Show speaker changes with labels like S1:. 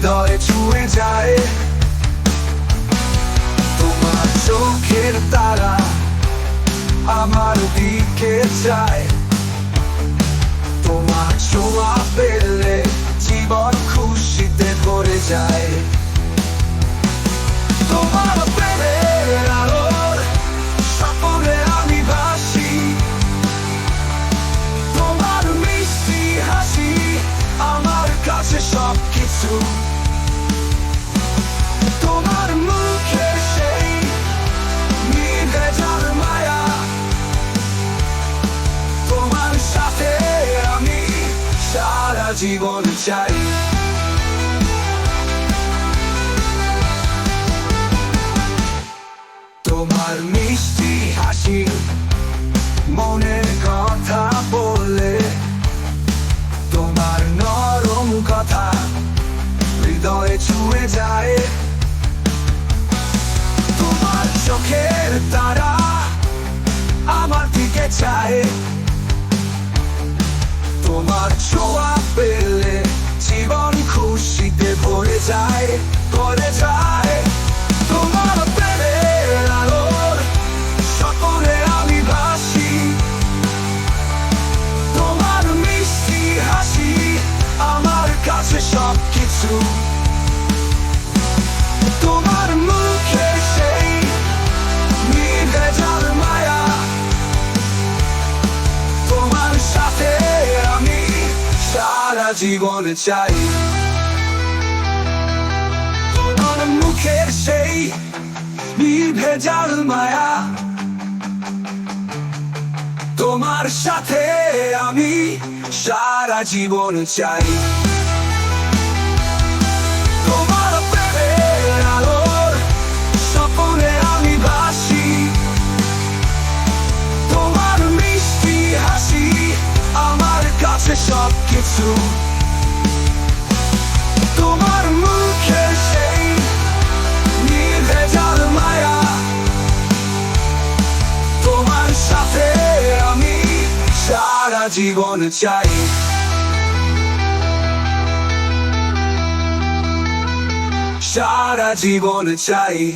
S1: হৃদয়ে ছুঁয়ে যায়। তোমার চোখের তারা আমার দিকে চায়। জীবন চাই। তোমার মিষ্টি হাসি মনের কথা বলে, তোমার নরম কথা হৃদয়ে ছুঁয়ে যায়। তোমার চোখের তারা আমার দিকে চায়। তোমার ছোঁয়া জীবন চাই। তোমার মুখের সেই নির্ভেজাল মায়া তোমার সাথে আমি সারা জীবন চাই। কিছু। তোমার মুখে জীবন চাই। সারা জীবন চাই।